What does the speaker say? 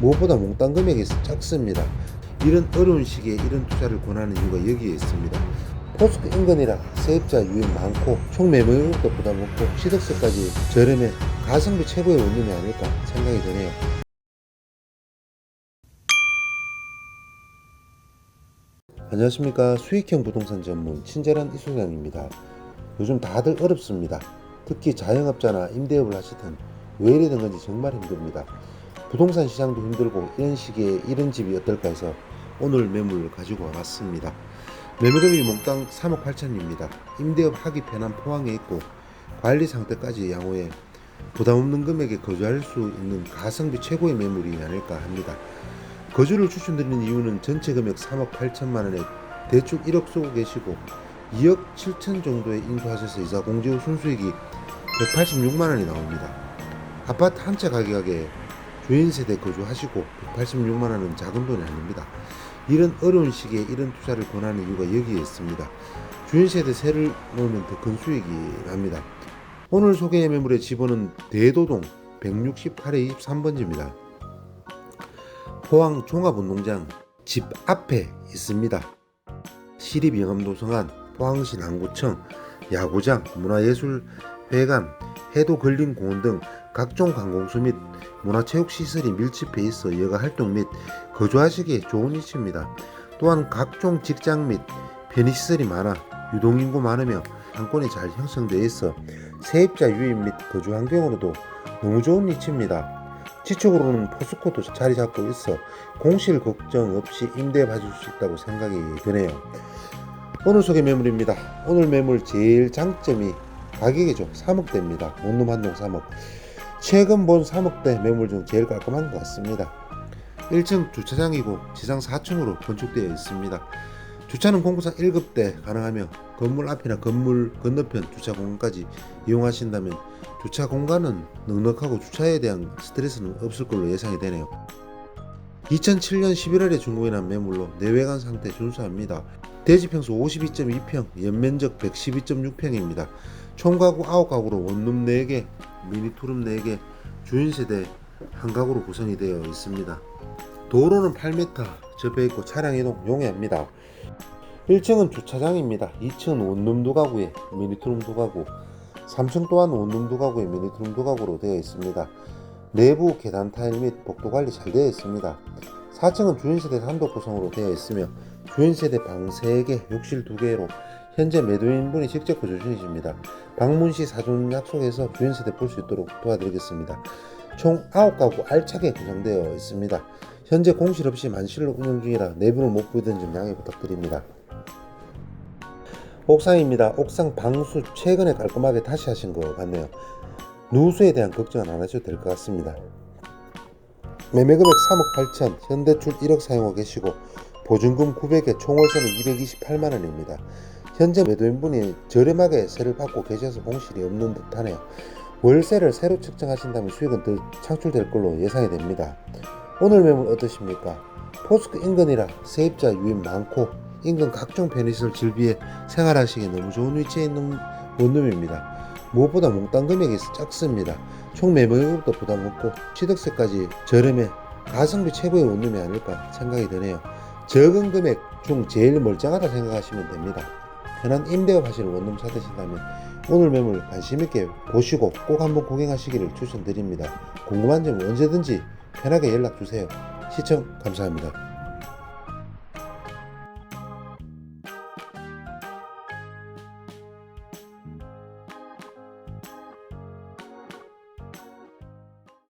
무엇보다 몽땅 금액이 작습니다. 이런 어려운 시기에 이런 투자를 권하는 이유가 여기에 있습니다. 포스코 인근이라 세입자 유입 많고 총 매매율도 부담 없고 취득세까지 저렴해 가성비 최고의 원룸이 아닐까 생각이 드네요. 안녕하십니까 수익형 부동산 전문 친절한 이소장입니다. 요즘 다들 어렵습니다. 특히 자영업자나 임대업을 하시던 왜 이래 된 건지 정말 힘듭니다. 부동산 시장도 힘들고 이런 시기에 이런 집이 어떨까 해서 오늘 매물을 가지고 와봤습니다. 매매금이 몽땅 3억 8천입니다. 임대업 하기 편한 포항에 있고 관리 상태까지 양호해 부담 없는 금액에 거주할 수 있는 가성비 최고의 매물이 아닐까 합니다. 거주를 추천드리는 이유는 전체 금액 3억 8천만 원에 대출 1억 쓰고 계시고 2억 7천 정도에 인수하셔서 이자 공제 후 순수익이 186만 원이 나옵니다. 아파트 한 채 가격에 주인 세대 거주하시고 186만 원은 작은 돈이 아닙니다. 이런 어려운 시기에 이런 투자를 권하는 이유가 여기에 있습니다. 주인 세대 세를 놓으면 더 큰 수익이 납니다. 오늘 소개의 매물의 집원은 대도동 168의 23번지입니다. 포항 종합운동장 집 앞에 있습니다. 시립영암도성안, 포항시 남구청, 야구장, 문화예술회관, 해도 근린 공원 등 각종 관공서 및 문화체육 시설이 밀집해 있어 여가 활동 및 거주하시기에 좋은 위치입니다. 또한 각종 직장 및 편의시설이 많아 유동인구 많으며 상권이 잘 형성되어 있어 세입자 유입 및 거주 환경으로도 너무 좋은 위치입니다. 지적으로는 포스코도 자리 잡고 있어 공실 걱정 없이 임대 받을 수 있다고 생각이 드네요. 오늘 소개 매물입니다. 오늘 매물 제일 장점이 가격이죠. 3억대입니다. 원룸 한동 3억. 최근 본 3억대 매물 중 제일 깔끔한 것 같습니다. 1층 주차장이고 지상 4층으로 건축되어 있습니다. 주차는 공구상 1급대 가능하며 건물 앞이나 건물 건너편 주차 공간까지 이용하신다면 주차 공간은 넉넉하고 주차에 대한 스트레스는 없을 걸로 예상이 되네요. 2007년 11월에 준공이 난 매물로 내외관 상태 준수합니다. 대지 평수 52.2평, 연면적 112.6평입니다. 총가구 9가구로 원룸 4개, 미니투룸 4개, 주인세대 한 가구로 구성이 되어 있습니다. 도로는 8m 접해 있고 차량 이동 용이합니다. 1층은 주차장입니다. 2층은 원룸 두 가구에 미니투룸 두 가구, 3층 또한 원룸 두 가구에 미니투룸 두 가구로 되어 있습니다. 내부 계단 타일 및 복도 관리 잘 되어 있습니다. 4층은 주인세대 단독 구성으로 되어 있으며 주인세대 방 3개, 욕실 2개로 현재 매도인분이 직접 거주 중이십니다. 방문 시 사전 약속해서 주인세대 볼 수 있도록 도와드리겠습니다. 총 9가구 알차게 구성되어 있습니다. 현재 공실 없이 만실로 운영 중이라 내부를 못 보이던 점 양해 부탁드립니다. 옥상입니다. 옥상 방수 최근에 깔끔하게 다시 하신 것 같네요. 누수에 대한 걱정은 안 하셔도 될 것 같습니다. 매매 금액 3억 8천, 현대출 1억 사용하고 계시고 보증금 900에 총월세는 228만 원입니다. 현재 매도인분이 저렴하게 세를 받고 계셔서 공실이 없는 듯하네요. 월세를 새로 측정하신다면 수익은 더 창출될 걸로 예상이 됩니다. 오늘 매물 어떠십니까? 포스코 인근이라 세입자 유입 많고 인근 각종 편의시설 즐비에 생활하시기에 너무 좋은 위치에 있는 원룸입니다. 무엇보다 몽땅 금액이 작습니다. 총 매매금도 부담 없고 취득세까지 저렴해 가성비 최고의 원룸이 아닐까 생각이 드네요. 적은 금액 중 제일 멀쩡하다 생각하시면 됩니다. 편한 임대업 하시는 원룸 찾으신다면 오늘 매물 관심있게 보시고 꼭 한번 구경하시기를 추천드립니다. 궁금한 점 언제든지 편하게 연락주세요. 시청 감사합니다.